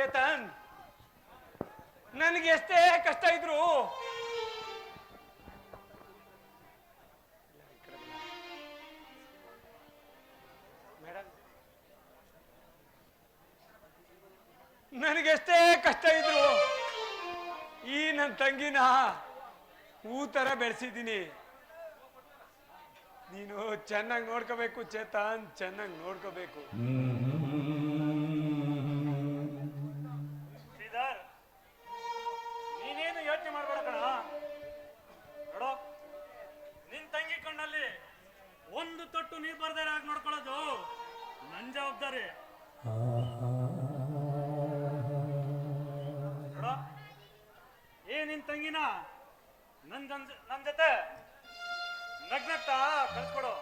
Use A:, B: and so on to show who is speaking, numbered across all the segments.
A: ಚೇತನ್ ನನಗೆ ಎಷ್ಟೇ ಕಷ್ಟ ಇದ್ರು ನನಗೆ ನನಗೆಷ್ಟೇ ಕಷ್ಟ ಇದ್ರು ಈ ನನ್ನ ತಂಗಿನ ಹೂ ತರ ಬೆಳೆಸಿದ್ದೀನಿ. ನೀನು ಚೆನ್ನಾಗಿ ನೋಡ್ಕೋಬೇಕು ಚೇತನ್ ಚೆನ್ನಾಗಿ ನೋಡ್ಕೋಬೇಕು.
B: ತೊಟ್ಟು ನೀರ್ ಬರ್ದೇ ಹಾಗೆ ನೋಡ್ಕೊಳ್ಳೋದು. ನನ್ ಜವಾಬ್ದಾರಿ. ನೋಡೋ. ಏ, ನಿನ್ ತಂಗಿನ? ನನ್ ನನ್ ಜೊತೆ ಕಳ್ಸ್ಕೊಡು.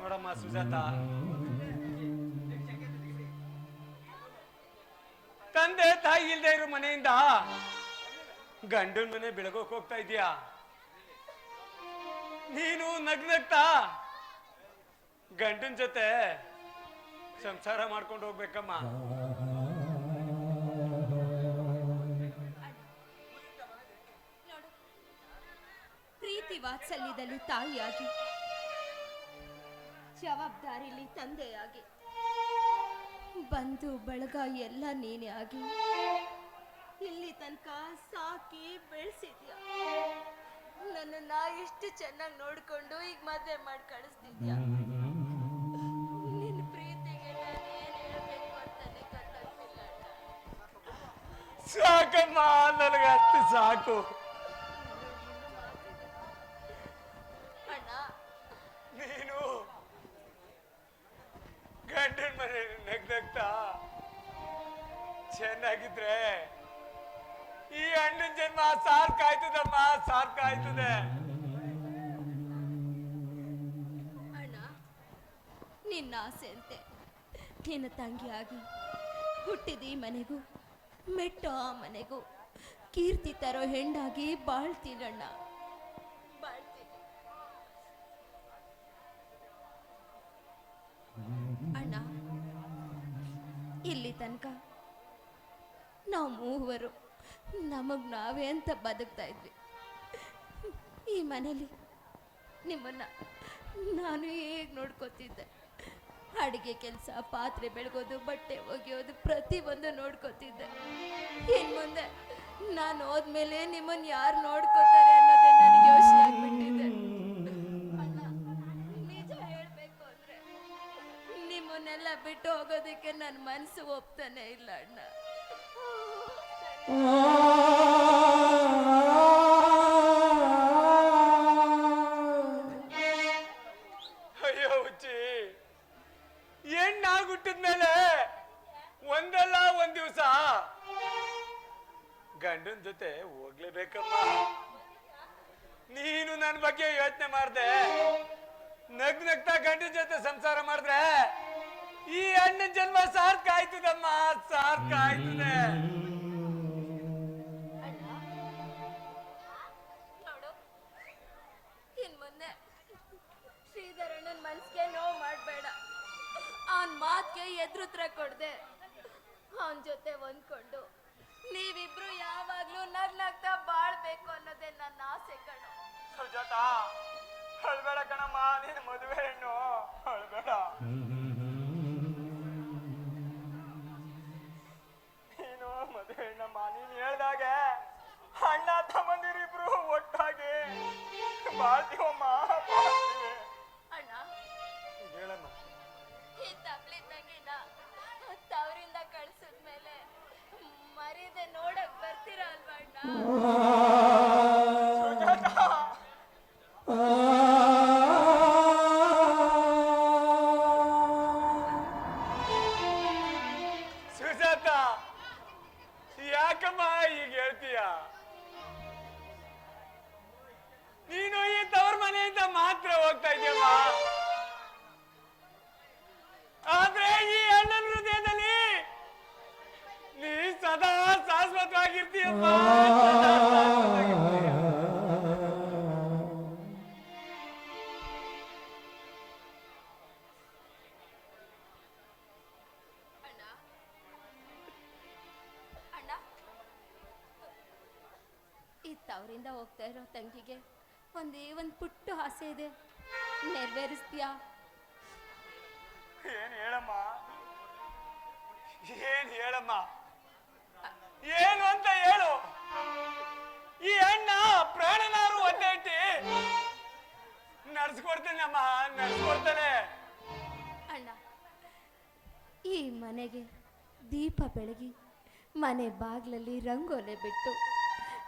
A: ನೋಡಮ್ಮ ಸುಜಾತ. ತಂದೆ ತಾಯಿ ಇಲ್ದೇ ಇರೋ ಮನೆಯಿಂದ ಗಂಡನ ಮನೆ ಬೆಳಗೋಕ್ ಹೋಗ್ತಾ ಇದೀಯಾ ನೀನು ನಗ್ನಗ್ತಾ? ಗಂಡನ ಜೊತೆ ಸಂಸಾರ ಮಾಡ್ಕೊಂಡು ಹೋಗ್ಬೇಕಮ್ಮ.
C: ಪ್ರೀತಿ ವಾತ್ಸಲ್ಯದಲ್ಲಿ ತಾಯಿಯಾಗಿ, ಜವಾಬ್ದಾರಿಲಿ ತಂದೆಯಾಗಿ, ಬಂದು ಬಳಗ ಎಲ್ಲ ನೀನೇ ಆಗಿ, ಇಲ್ಲಿ ತನಕ ಸಾಕಿ ಬೆಳೆಸಿದ್ಯಾ? ನನ್ನನ್ನ ಎಷ್ಟು ಚೆನ್ನಾಗಿ ನೋಡ್ಕೊಂಡು ಈಗ ಮದುವೆ ಮಾಡಿ ಕಳಿಸ್ತಿದ್ಯಾ ನಿನ್ನ ಪ್ರೀತಿಗೆ ನಾನು ಏನ್ ಹೇಳ್ಬೇಕು ಅಂತಾನೆ ಗೊತ್ತಾಗ್ತಿಲ್ಲ.
A: ಸಾಕಮ್ಮ ನನಗೆ ಅಷ್ಟು ಸಾಕು
C: ನಿನ್ನ ತಂಗಿಯಾಗಿ ಹುಟ್ಟಿದಿ ಮನೆಗೂ, ಮೆಟ್ಟ ಮನೆಗೂ. ಕೀರ್ತಿ ತರೋ ಹೆಂಡಾಗಿ ಬಾಳ್ತೀನಣ್ಣ ಬಾಳ್ತೀನಿ ಅಣ್ಣ. ಇಲ್ಲಿ ತನಕ ನಾವು ಮೂವರು ನಮಗ್ ನಾವೇ ಅಂತ ಬದುಕ್ತಾ ಇದ್ವಿ. ಈ ಮನೇಲಿ ನಿಮ್ಮನ್ನ ನಾನು ಹೇಗೆ ನೋಡ್ಕೋತಿದ್ದೆ? ಅಡಿಗೆ ಕೆಲಸ, ಪಾತ್ರೆ ಬೆಳಗೋದು, ಬಟ್ಟೆ ಒಗೆಯೋದು, ಪ್ರತಿಯೊಂದು ನೋಡ್ಕೋತಿದ್ದೆ. ಇನ್ ಮುಂದೆ ನಾನು ಹೋದ್ಮೇಲೆ ನಿಮ್ಮನ್ನು ಯಾರು ನೋಡ್ಕೋತಾರೆ ಅನ್ನೋದೇ ನನಗೆ ಯೋಚನೆ ಆಗ್ಬಿಟ್ಟಿದೆ. ನಿಜ ಹೇಳಬೇಕು ಅಂದ್ರೆ ನಿಮ್ಮನ್ನೆಲ್ಲ ಬಿಟ್ಟು ಹೋಗೋದಕ್ಕೆ ನನ್ನ ಮನಸ್ಸು ಒಪ್ತಾನೆ ಇಲ್ಲ, ಅಣ್ಣ.
A: ಗಂಡನ ಜೊತೆ ಹೋಗ್ಲೇಬೇಕಮ್ಮ. ನೀನು ನನ್ನ ಬಗ್ಗೆ ಯೋಚನೆ ಮಾಡ್ದೆ. ನಗ್ ನಗ್ತಾ ಗಂಡನ ಜೊತೆ ಸಂಸಾರ ಮಾಡಿದ್ರೆ ಈ ಹಣ್ಣಿನ ಜನ್ಮ ಸಾರ್ಥಕ ಆಯ್ತದಮ್ಮ ಸಾರ್ಕ ಆಯ್ತದೆ.
C: ಶ್ರೀಧರಣ್ಣನ ಮನ್ಸಿಗೆ ನೋವು ಮಾಡಬೇಡ. ಎದುರುತ್ರ ಕೊಡ್ದೆ. ಅವನ್ ಜೊತೆ ಹೊಂದ್ಕೊಂಡು
A: ಸುಜಾತ ಅಳ್ಬೇಡ ಕಣಮ್ಮ ನೀನ್ ಮದುವೆ ಹೆಣ್ಣು. ಅಳ್ಬೇಡ ನೀನು ಮದುವೆ ಹೆಣ್ಣಮ್ಮ ನೀನ್ ಹೇಳ್ದಾಗೆ ಅಣ್ಣ ತಮ್ಮಂದಿರಿಬ್ರು ಒಟ್ಟಾಗಿ ಬಾಳ್ತೀವಮ್ಮ ಬಾಳ್ತೀವಿ.
C: ಅಣ್ಣ
A: ಹೇಳಮ್ಮ.
C: ಈ ತಪ್ಲಿ ತಂಗಿನ ತವರಿಂದ ಕಳ್ಸಿದ್ಮೇಲೆ ಮರೀದೆ ನೋಡಕ್ ಬರ್ತೀರಾ ಅಲ್ವಾ ಅಣ್ಣ?
A: ಚೆನ್ನಾಗಿರ್ತೀಯಪ್ಪ ಈ
C: ತವರಿಂದ ಹೋಗ್ತಾ ಇರೋ ತಂಗಿಗೆ ಒಂದೇ ಒಂದು ಪುಟ್ಟು ಆಸೆ ಇದೆ. ನೆರವೇರಿಸ್ತೀಯಾ?
A: ಏನ್ ಹೇಳಮ್ಮ? ಏನ್ ಹೇಳಮ್ಮ? ಏನು ಅಂತ ಹೇಳು. ಈ ಅಣ್ಣ ಪ್ರಾಣನಾರು ಒಂದೇ ಇಟ್ಟಿ ನಡ್ಸ್ಕೊಡ್ತೀನಿ ಅಮ್ಮ ನಡ್ಸ್ಕೊಡ್ತಾನೆ.
C: ಅಣ್ಣ, ಈ ಮನೆಗೆ ದೀಪ ಬೆಳಗಿ ಮನೆ ಬಾಗ್ಲಲ್ಲಿ ರಂಗೋಲೆ ಬಿಟ್ಟು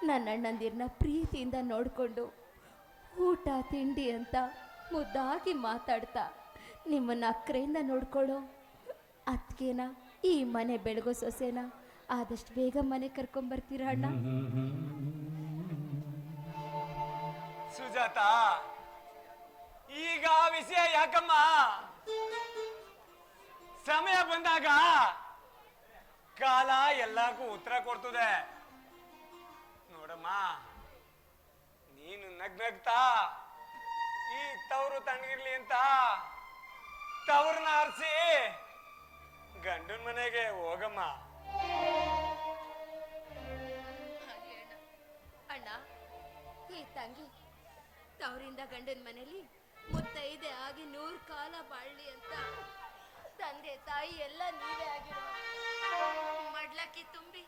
C: ನನ್ನ ಅಣ್ಣಂದಿರನ್ನ ಪ್ರೀತಿಯಿಂದ ನೋಡಿಕೊಂಡು ಊಟ, ತಿಂಡಿ ಅಂತ ಮುದ್ದಾಗಿ ಮಾತಾಡ್ತಾ ನಿಮ್ಮನ್ನ ಅಕ್ಕರೆಯಿಂದ ನೋಡ್ಕೊಳ್ಳೋ ಅದಕ್ಕೇನ ಈ ಮನೆ ಬೆಳಗೋ ಸೊಸೆನ ಆದಷ್ಟು ಬೇಗ ಮನೆ ಕರ್ಕೊಂಡ್ಬರ್ತೀರ ಅಣ್ಣ?
A: ಸುಜಾತ, ಈಗ ವಿಷಯ ಯಾಕಮ್ಮ? ಸಮಯ ಬಂದಾಗ ಕಾಲ ಎಲ್ಲಕ್ಕೂ ಉತ್ತರ ಕೊಡ್ತದೆ. ನೋಡಮ್ಮ, ನೀನು ನಗ್ನಗ್ತಾ, ಈ ತವರು ತಣ್ಣಗಿರ್ಲಿ ಅಂತ ತವ್ರನ್ನ ಆರಿಸಿ ಗಂಡನ ಮನೆಗೆ ಹೋಗಮ್ಮ.
C: ಹಾಗೆ ಅಣ್ಣ ಈ ತಂಗಿ ತವರಿಂದ ಗಂಡನ ಮನೇಲಿ ಮುತ್ತೈದೆ ಆಗಿ ನೂರು ಕಾಲ ಬಾಳ್ಲಿ ಅಂತ ತಂದೆ ತಾಯಿ ಎಲ್ಲ ನೀವೇ ಆಗಿರೋ ಮಡ್ಲಕ್ಕಿ ತುಂಬಿ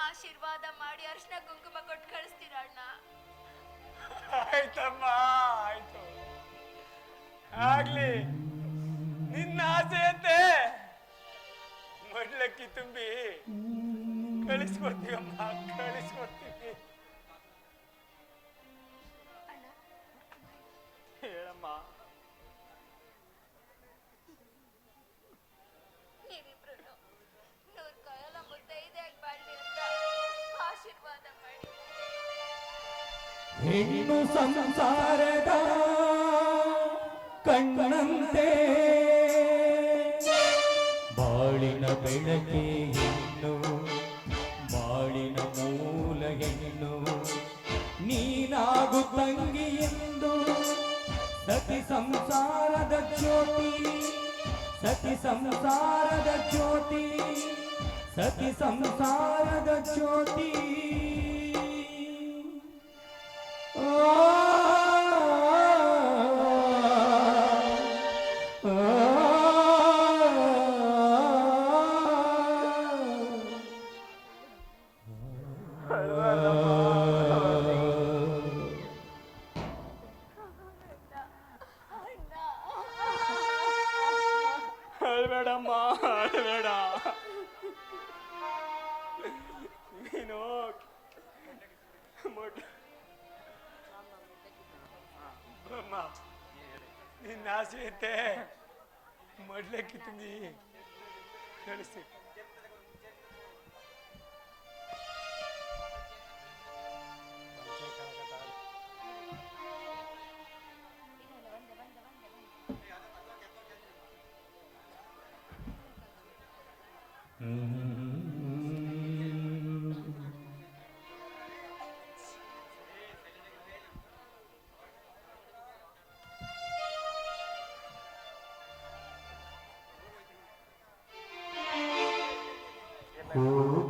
C: ಆಶೀರ್ವಾದ ಮಾಡಿ ಅರ್ಶನ ಕುಂಕುಮ ಕೊಟ್ಟು ಕಳಿಸ್ತೀರ ಅಣ್ಣ?
A: ಆಯ್ತಮ್ಮ, ಆಯ್ತು. ಆಗ್ಲಿ, ನಿನ್ನ ಆಸೆಯಂತೆ. ಮಡ್ಲಕ್ಕಿ ತುಂಬಿ. ಕಳಿಸ್ಕೊಡ್ತೀವಮ್ಮ ಕಳಿಸ್ಕೊಡ್ತೀವಿ
B: ಹೇಳಮ್ಮ.
D: ಹೆಣ್ಣು ಸಂಸಾರದ ಕಣ್ಣಂತೆ ಬೆಳಕೆ ಹೆಣ್ಣು ಬಾಳಿನ ಮೂಲ ಹೆಣ್ಣು ನೀನಾಗು ತಂಗಿ ಎಂದು? ಸತಿ ಸಂಸಾರದ ಜ್ಯೋತಿ, ಸತಿ ಸಂಸಾರದ ಜ್ಯೋತಿ, ಸತಿ ಸಂಸಾರದ ಜ್ಯೋತಿ.
B: ಅಳ್ಬೇಡಮ್ಮ
A: ನಿನ್ನ ಆಸೆಯಂತೆ ಮಡ್ಲಕ್ಕಿ ತುಂಬಿ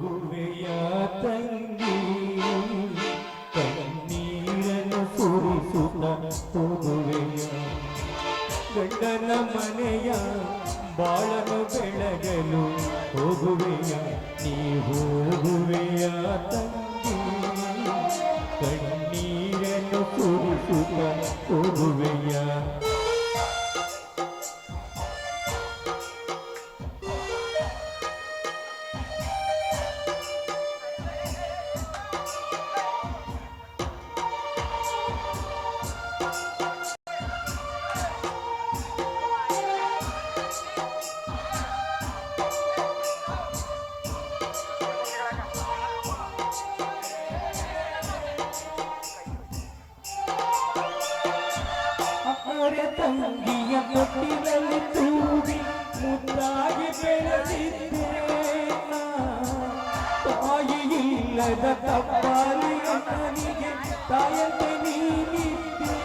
A: ಕಳಿಸಿ
D: ಹೋಗುವೆಯ ತಂಗಿ ಕಣ್ಣೀರನ್ನು ಸುರಿಸುತ್ತ ಹೋಗುವೆಯ ಗಂಡನ ಮನೆಯ ಬಾಳನು ಬೆಳಗಲು ಹೋಗುವೆಯ ನೀ ಹೋಗುವೆಯ ತಂಗಿ ಕಣ್ಣೀರನ್ನು ಸುರಿಸುತ್ತ ಹೋಗುವೆಯ ಜಗದ ತಪ್ಪಾಲಿ ನನಗೆ ತಾಯಂತೆ ನೀನಿದ್ದೆ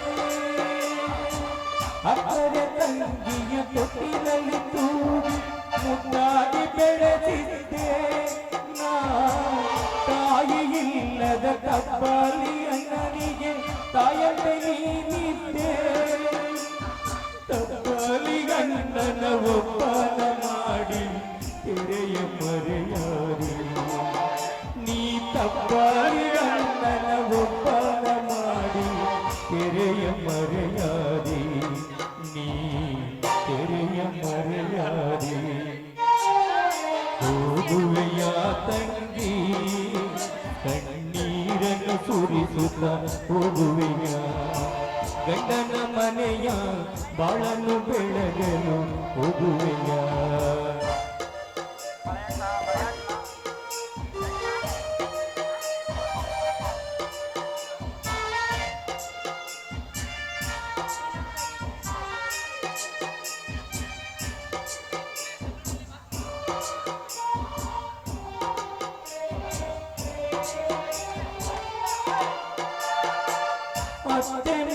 D: ಅಕ್ಕರ ತಂಗಿಯ ತೊಟ್ಟಿನಲ್ಲಿ ತೂಗಿ ಮುದ್ದಾಗಿ ಬೆಳೆದಿದ್ದೆ ನಾ ತಾಯಿ ಇಲ್ಲದ ತಪ್ಪಾಲಿ ನನಗೆ ತಾಯಂತೆ ನೀನಿದ್ದೆ ತಪ್ಪಲಿ ಗಂಡನ ಒಪ್ಪನ ಮಾಡಿ ತೆರೆಯ ಮರೆಯಾರಿಲ್ಲ ನೀ ತಪ್ಪಾರಿ ಅಣ್ಣನ ಒಪ್ಪನ ಮಾಡಿ ತೆರೆಯ ಮರೆಯಾರಿ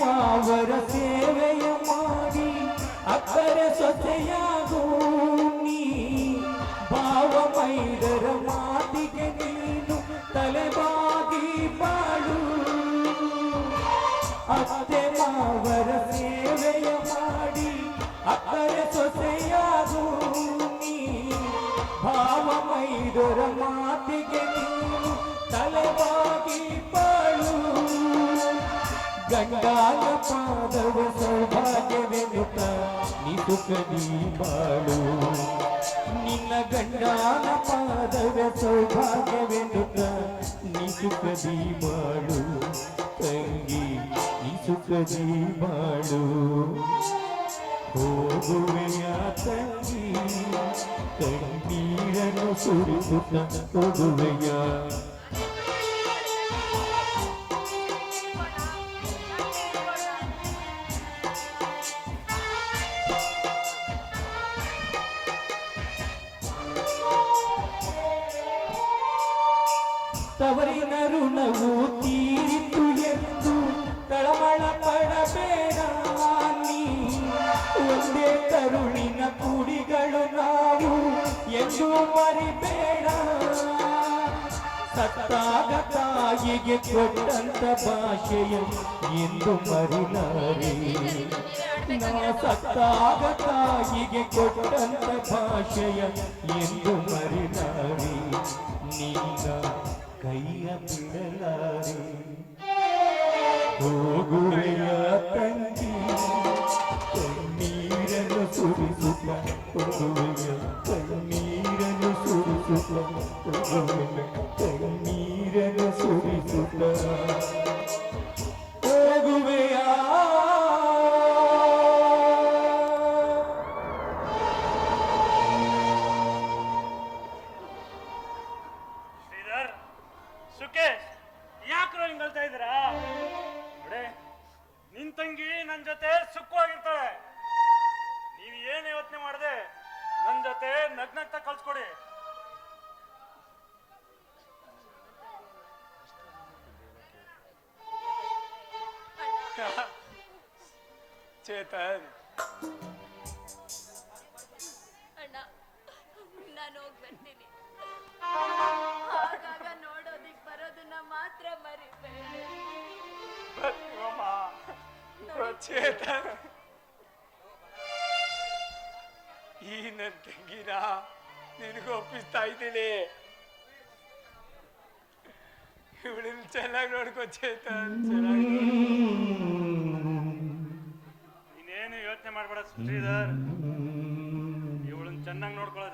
D: ಅತ್ತೆ ಮಾವರ ಸೇವೆಯ ಮಾಡಿ ಅಕ್ಕರ ಸೊಸೆಯಾಗು ನೀ ಭಾವ ಮೈದರ ಮಾತಿಗೆ ನೀನು ತಲೆಬಾಗಿ ಬಾಳು. ಅತ್ತೆ ಮಾವರ ಸೇವೆಯ ಮಾಡಿ ಅಕ್ಕರ ಸೊಸೆಯಾಗು ನೀ ಭಾವ ಮೈದರ ಮಾತಿಗೆ ನೀನು ತಲೆಬಾಗಿ ಬಾಳು. ಗಂಗಾಲ ಪಾದವ ಸೌಭಾಗ್ಯವೆನ್ನುತ್ತ ನೀ ಸುಖ ನೀ ಬಾಳು ನಿನ್ನ ಗಂಡಾನ ಪಾದವ ಸೌಭಾಗ್ಯವೆನ್ನುತ್ತ ನೀ ಸುಖ ನೀ ಬಾಳು ತಂಗಿ ನೀ ಸುಖ ನೀ ಬಾಳು ಹೋಗುವೆಯ ತಂಗಿ ಕಣ್ಣೀರನ್ನು ಸುರಿಸುತ್ತ ಹೋಗುವೆಯ ಕರುಳಿನ ಕುಡಿಗಳು ನಾವು ಎಂದು ಮರಿಬೇಡ. ಸತ್ತಾಗ ತಾಯಿಗೆ ಕೊಟ್ಟಂತ ಭಾಷೆಯ ಎಂದು ಮರಿಲಾರೆ ನಾ ತಾಯಿಗೆ ಕೊಟ್ಟಂತ ಭಾಷೆಯ ಎಂದು ಮರಿಲಾರೆ ನಿನ್ನ ಕೈಯ ಬಿಡಲಾರೆ. ಹೋಗುವೆಯ ತಂಗಿ
B: సుఖ తెగ నీరను సురి సుఖ తెగ నీరను సురి సుఖ ಮಾಡದೆ. ನನ್ ಜೊತೆ ನಗ್ನಗ್ತ ಕಳ್ಸ್ಕೊಡಿ.
A: ಚೇತನ್.
C: ಅಣ್ಣ ನಾನು ಹೋಗಿ ಬರ್ತೀನಿ. ಆಗಾಗ ನೋಡೋದಿಕ್ ಬರೋದನ್ನ ಮಾತ್ರ ಮರಿಬೇಡ.
A: ಚೇತನ್. ಈ ನನ್ನ ತಂಗಿನ? ನಿನಗೂ ಒಪ್ಪಿಸ್ತಾ ಇದ್ದೀನಿ. ಇವಳನ್ನ ಚೆನ್ನಾಗಿ ನೋಡ್ಕೊಚೇತ ಚೆನ್ನಾಗಿ
B: ನೀನೇನು ಯೋಚನೆ ಮಾಡ್ಬೇಡ ಶ್ರೀಧರ್ ಇವಳನ್ನ ಚೆನ್ನಾಗಿ ನೋಡ್ಕೊಳ್ಳೋ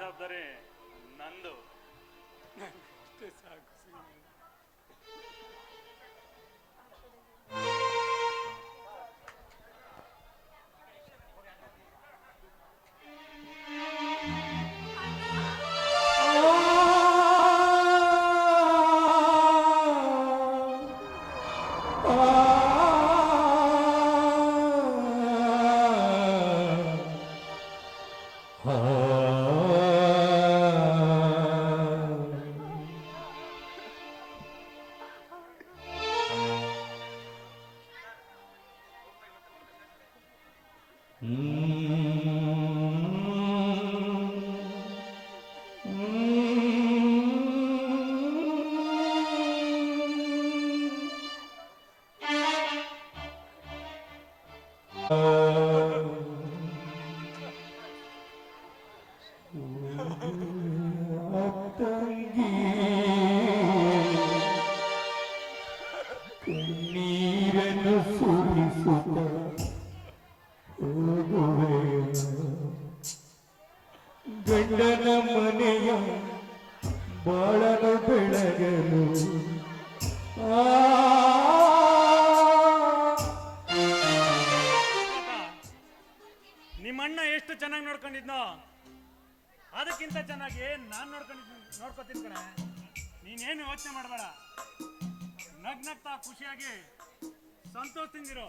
D: ಗಂಡನ ಮನೆಯ ಬಾಳನು ಬೆಳಗಲು ಆ
B: ಚೆನ್ನಾಗಿ ನೋಡ್ಕೊಂಡಿದ್ನೋ? ಅದಕ್ಕಿಂತ ಚೆನ್ನಾಗಿ ನಾನು ನೋಡ್ಕೊಂಡಿದ್ದೀನಿ ನೋಡ್ಕೊತೀನಿ ಕಣೆ. ನೀನೇನು ಯೋಚನೆ ಮಾಡಬೇಡ. ನಗ್ನಗ್ತಾ ಖುಷಿಯಾಗಿ ಸಂತೋಷದಿಂದಿರು